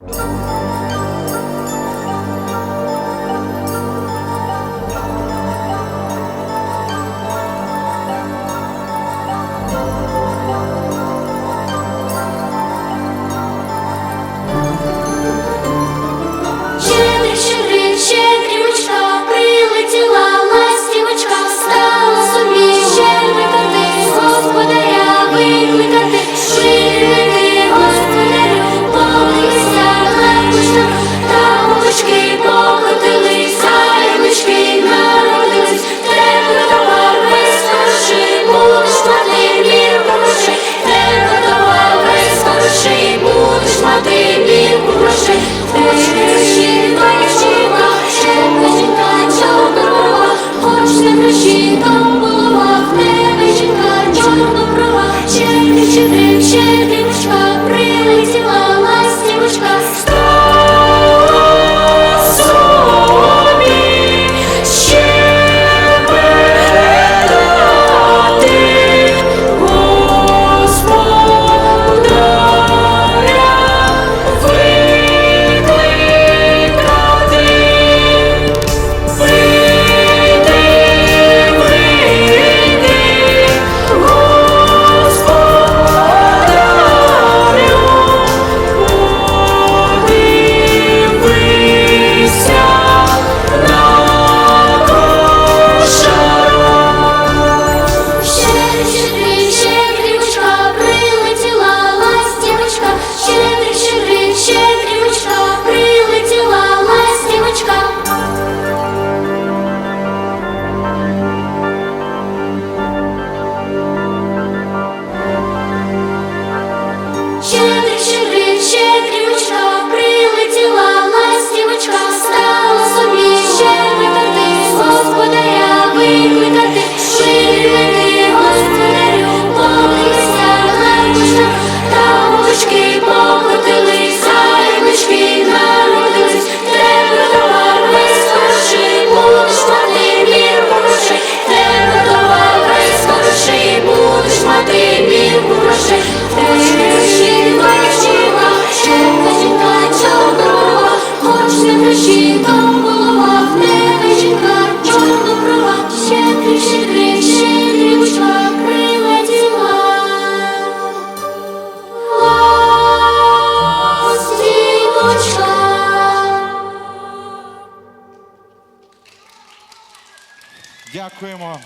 Bye. Щедрівочка, прилетіла ластівочка, Дякуємо.